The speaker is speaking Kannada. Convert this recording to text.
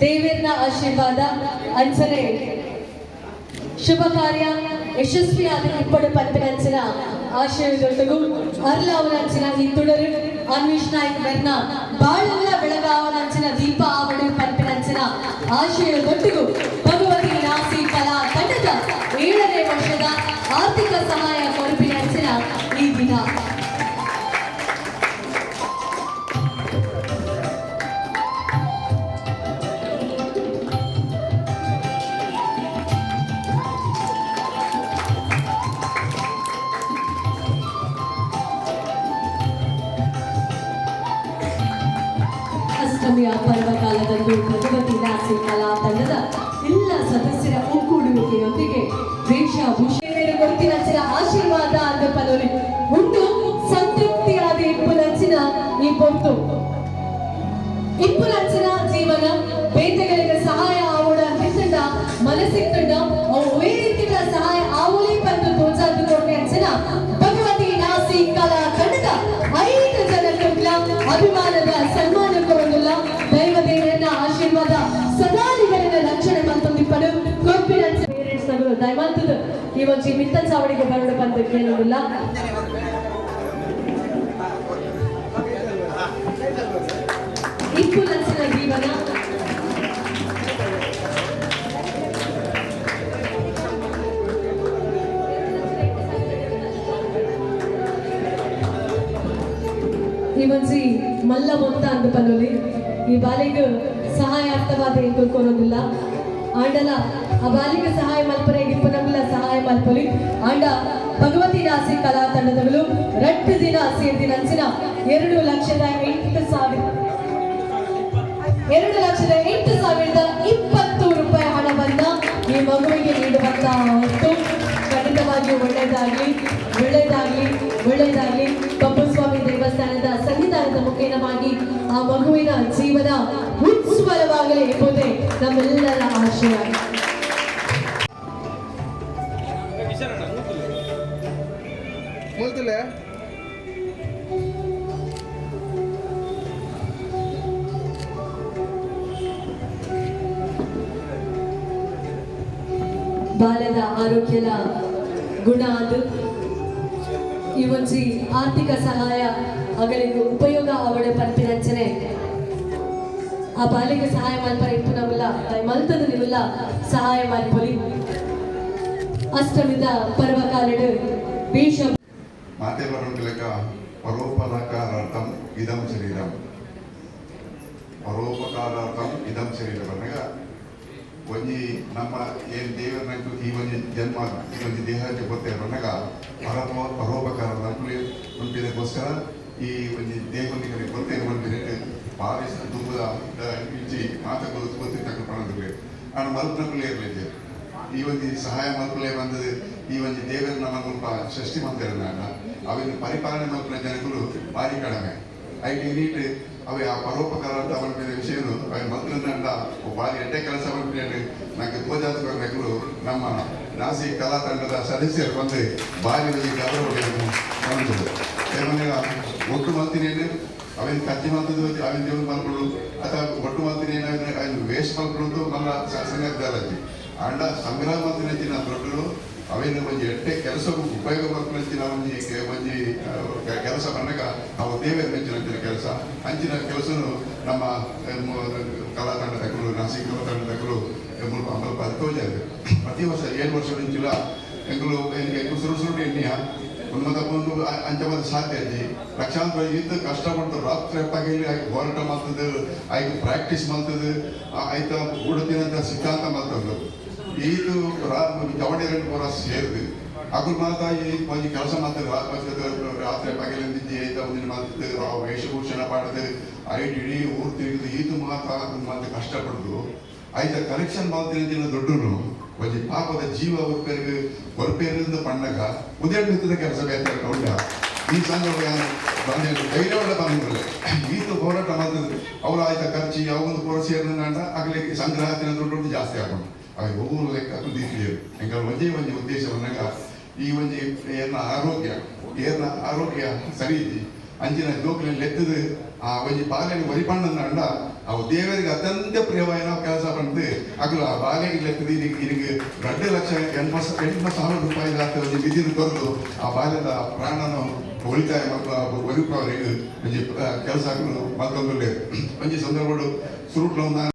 ದೇವರಿನ ಆಶೀರ್ವಾದ ಅಂಚನೆ ಶುಭ ಕಾರ್ಯ ಯಶಸ್ವಿಯಾದ ಇಪ್ಪಡು ಪಂಪಿನಂಚಿನ ಆಶಯದೊಟ್ಟಗೂ ಅರ್ಲಾವನಂಚಿನ ಈ ತುಡರು ಅನ್ವೇಷ್ ನಾಯ್ಕ್ ಮೆರ್ನ ಬಾಳೆಲ್ಲ ಬೆಳಗಾವನಂಚಿನ ದೀಪ ಆವಡು ಪಂಪಿನಂಚಿನ ಆಶಯದೊಟ್ಟಿಗೂ ಅಷ್ಟಮಿಯ ಪರ್ವಕಾಲದಂದು ಭಗವತಿ ದಾಸಿ ಕಲಾ ತಂಡದ ಎಲ್ಲ ಸದಸ್ಯರ ಒಗ್ಗೂಡುವಿಕೆಯೊಂದಿಗೆ ವೇಷಭೂಷಣ ಗೊತ್ತಿನಂಚಿನ ಆಶೀರ್ವಾದ ಅಂದ ಪದವಿ ಉಂಟು ಸಂತೃಪ್ತಿಯಾದ ಇಪ್ಪುನಂಚಿನ ಈ ಪೊತ್ತು ಇಪ್ಪುನಂಚಿನ ಜೀವನ ಬೇತೆಗಳಿಗೆ ಸಹಾಯ ಆವಡ ಹಿತ್ತಂಡ ಮನಸ್ಸಿತ್ತಂಡ ಅವು ವೇರಿತಿಗಳ ಸಹಾಯ ಆವುಲಿ ಬಂದು ತೋಚಾದು ಕೊಟ್ಟೆ ಅಂಚಿನ ಭಗವತಿ ದಾಸಿ ಕಲಾ ತಂಡದ ಐದು ಜನಕ್ಕಲ್ಲ ಅಭಿಮಾನದ ದಯವಂತದು ಈ ಒಂದು ಮಿತ್ತ ಚಾವಡಿಗೆ ಬರಡು ಅಂತ ಕೇಳೋದಿಲ್ಲ ಇಪ್ಪು ಲಕ್ಷಣ ಜೀವನ. ಈ ಒಂಜಿ ಮಲ್ಲ ಮೊತ್ತ ಅಂತ ಪನ್ನೊಲಿ ಈ ಬಾಲಿಗೆ ಸಹಾಯ ಅರ್ಥವಾದ ಎಂದು ಕೋರೋದಿಲ್ಲ ಆಂಡಲ, ಆ ಬಾಲಿಗೆ ಸಹಾಯ ಸಹಾಯ ಮಲ್ಪಲಿ ಅಂಡ ಭಗವತಿ ದಾಸಿ ಕಲಾ ತಂಡದಗಳು ರಟ್ಟ ದಿನ ಸೇರಿ ನಂಚಿನ ಎರಡು ಲಕ್ಷದ ಎಂಟು ಸಾವಿರ ಎರಡು ಲಕ್ಷದ ಎಂಟು ಸಾವಿರದ ಇಪ್ಪತ್ತು ರೂಪಾಯಿ ಹಣವನ್ನ ಈ ಮಗುವಿಗೆ ನೀಡುವಂತಹ ಹೊತ್ತು ಖಂಡಿತವಾಗಿ ಒಳ್ಳೆಯದಾಗ್ಲಿ ಒಳ್ಳೆಯದಾಗ್ಲಿ ಒಳ್ಳೆಯದಾಗ್ಲಿ. ಕಪ್ಪಸ್ವಾಮಿ ದೇವಸ್ಥಾನದ ಸಂವಿಧಾನದ ಮುಖೇನವಾಗಿ ಆ ಮಗುವಿನ ಜೀವನ ಉಜ್ವಲವಾಗಲಿ ಎಂಬುದೇ ನಮ್ಮೆಲ್ಲರ ಆಶಯ. ಬಾಲ್ಯದ ಆರೋಗ್ಯದ ಗುಣ ಅದು. ಈ ಆರ್ಥಿಕ ಸಹಾಯ ಅಗಲಿಗೆ ಉಪಯೋಗ ಅವಡ ಪಂಪಿನಂಚನೆ ಆ ಬಾಲಿಗೆ ಸಹಾಯ ಮಾಡ್ತಾರೆ ಇಪ್ಪು ನಮ್ಮಲ್ಲ. ಮಲ್ತದ ನಿಮ್ಮಲ್ಲ ಸಹಾಯ ಮಲ್ಪೊಲಿ ಅಷ್ಟಮಿದ ಪರ್ವಕಾಲಡು ಭೀಷ ಮಾತೆ ಲೆಕ್ಕ ಪರೋಪಕಾರಾರ್ಥಂ ಇದಂ ಶರೀರಂ. ಪರೋಪಕಾರಾರ್ಥಂ ಇದಂ ಶರೀರಂ. ಅನ್ನಗ ಒಂಜಿ ನಮ್ಮ ಏನ್ ದೇವರನ್ನ ಈ ಒಂದು ಜನ್ಮ, ಈ ಒಂಜಿ ದೇಹಕ್ಕೆ ಗೊತ್ತೇ ಬಂದಾಗ ಪರಮ ಪರೋಪಕಾರ ನಮ್ಮಲ್ಲಿ ಉಂಟಿದಕ್ಕೋಸ್ಕರ ಈ ಒಂಜಿ ದೇಹಕ್ಕೆ ಗೊತ್ತೇ ಬಂದಿದೆ ಭಾವಿಸ ತುಂಬದ ಇಚ್ಚಿ ಮಾತುಗಳು ಗೊತ್ತಿರ್ತಕ್ಕ ಪಣದಲ್ಲಿ ನಾನು ಮಲ್ಪನಕ್ಕೂ ಇರಲಿದ್ದೆ ಈ ಒಂದು ಸಹಾಯ ಮಲ್ಪಲೇ ಬಂದದ್ದು, ಈ ಒಂದು ದೇವರ ನಮ್ಮ ಸ್ವಲ್ಪ ಸೃಷ್ಟಿ ಮಾಡ್ತಾರೆ ಅವಿನ ಪರಿಪಾಲನೆ ಮಲ್ಪಿನ ಜನಗಳು ಭಾರಿ ಕಡಿಮೆ. ಐಟಿ ನೀಟ್, ಅವು ಆ ಪರೋಪಕಾರ ಅಂತ ಅವನ ವಿಷಯನು ಅವ ಮಲ್ಪನಂದ ಭಾರಿ ಎಡ್ಡೆ ಕೆಲಸ ಮಾಡ್ಬಿಟ್ಟು ನನಗೆ ತೋಜಾತಗಳು ನಮ್ಮ ನಾಸಿ ಕಲಾ ತಂಡದ ಸದಸ್ಯರು ಬಂದು ಭಾರಿ ಗೌರವಗಳನ್ನು ಏಮಂದ್ರೆ ಒಟ್ಟು ಮಲ್ತಿನೇನು ಅವನ ಕಜ್ಜಿ ಮಲ್ತದ್ದು ಅವನ ಜೀವನ ಮಲ್ಕೊಳ್ಳು ಅಥವಾ ಒಟ್ಟು ಮಲ್ತಿನೇನು ಅವನ ವೇಸ್ಟ್ ಮಲ್ಕೊಳ್ಳೋದು ಮಲ್ಲ ಸಂಗತಿ ಅಂಡ ಸಂಗ್ರಹ ಮಂತ್ರಿನ ದೊಡ್ಡರು ಅವೇನು ಒಂಜಿ ಎಟ್ಟೆ ಕೆಲಸ ಉಪಯೋಗ ಮಾಡ್ಕೊಂಚಿನ ಒಂಜಿ ಒಂಜಿ ಕೆಲಸ ಬಂದಾಗ ನಾವು ದೇವರ ಮೆಚ್ಚಿನ ಕೆಲಸ ಅಂಚಿನ ಕೆಲಸನು ನಮ್ಮ ಕಲಾ ತಂಡ ತಕ್ಕಲು ನಾಸಿಕ್ ಕಲಾ ತಂಡ ತಕ್ಕಲು ಮುಲ್ಪ ಮುಲ್ಪ ತೋಜಾರು ಪ್ರತಿ ವರ್ಷ ಏಳು ವರ್ಷ ನಿಂಚಿಲ್ಲ ಎಂಗಳು ಎಂಗೆ ಸುರು ಸುರುಟಿ ಎಣ್ಣಿಯ ಒಂದು ಒಂದು ಅಂಚಮದ ಸಾಧ್ಯ ಇದೆ. ಲಕ್ಷಾಂತರ ಇದ್ದು ಕಷ್ಟಪಟ್ಟು ರಾತ್ರಿ ಪಗಲಿ ಆಗಿ ಹೋರಾಟ ಮಾಡ್ತದೆ ಆಯ್ತು ಪ್ರಾಕ್ಟೀಸ್ ಮಾಡ್ತದೆ ಆಯ್ತ ಉಡುತ್ತಿನಂತ ಸಿದ್ಧಾಂತ ಮಾಡ್ತದೆ ಇದು ಜವಡೇರನ್ನು ಪೂರ ಸೇರಿದೆ. ಅಗುಲ್ ಮಾತಾ ಈ ಒಂಜಿ ಕೆಲಸ ಮಾಡ್ತದೆ ರಾತ್ರಿ ಪಗಲಿಂದಿದ್ದಿ ಆಯ್ತು ಒಂದಿನ ಮಾಡ್ತದೆ ವೇಷಭೂಷಣ ಪಾಡದೆ ಐದು ಇಡೀ ಊರು ತಿರುಗಿದು ಈತು ಮಾತ ಮತ್ತೆ ಕಷ್ಟಪಡ್ದು ಆಯ್ತ ಕಲೆಕ್ಷನ್ ಮಾಡ್ತೀನಿ ದೊಡ್ಡನು கொஞ்சம் ಪಾಪದ ಜೀವ ಒಪ್ಪರಿಗೆ ಕೊರಪೇರಿಂದ ಪಣ್ಣಗ ಉದಯ ಬಿತ್ತದ ಕೆಲಸ ಬೇಕಾದ್ರೆ ಉಂಟ. ಈ ಸಂಘ ಬಂದ ಧೈರ್ಯವಾದ ಬಂದಿರಲಿ ಈತ ಹೋರಾಟ ಮಾಡಿದ್ರೆ ಅವ್ರು ಆಯ್ತ ಖರ್ಚು ಯಾವೊಂದು ಪೂರ ಸೇರಿದಂಡ ಆಗಲಿ ಸಂಗ್ರಹ ದುಡ್ಡು ಜಾಸ್ತಿ ಆಗೋಣ ಅವಾಗ ಒಬ್ಬರು ಲೆಕ್ಕ ಕುಂದಿದ್ದೀರು ಹೆಂಗಾದ್ರೆ ಒಂದೇ ಒಂದು ಉದ್ದೇಶ ಬಂದಾಗ ಈ ಒಂದು ಏನ ಆರೋಗ್ಯ ಏನ ಆರೋಗ್ಯ ಸರಿ ಅಂಚಿನ ಜೋಕ್ಲಿ ಎತ್ತದು ಆ ಒಂಜಿ ಬಾಲೆಗೆ ಒರಿಪಣ್ಣನ ಅಂಡ ಅವು ದೇವರಿಗೆ ಅತ್ಯಂತ ಪ್ರಿಯವಾದ ಕೆಲಸ ಬಂದು ಅಗ್ಲ ಆ ಬಾಲೆಗೆ ಲೆಕ್ಕದ ಇರಿಗೆ ಎರಡು ಲಕ್ಷ ಎಂಬತ್ತು ಎಂಟು ಸಾವಿರ ರೂಪಾಯಿ ಒಂದು ಬಿದ್ದಿದ್ದು ಕೊರದು ಆ ಬಾಲ್ಯದ ಪ್ರಾಣನ ಉಳಿತಾಯ ಒಲಿಪವರಿಗೆ ಒಂಜಿ ಕೆಲಸ ಮತ್ತೊಂದು ಒಂಜಿ ಸಂದರ್ಭಗಳು ಸುರುಟ್ಲ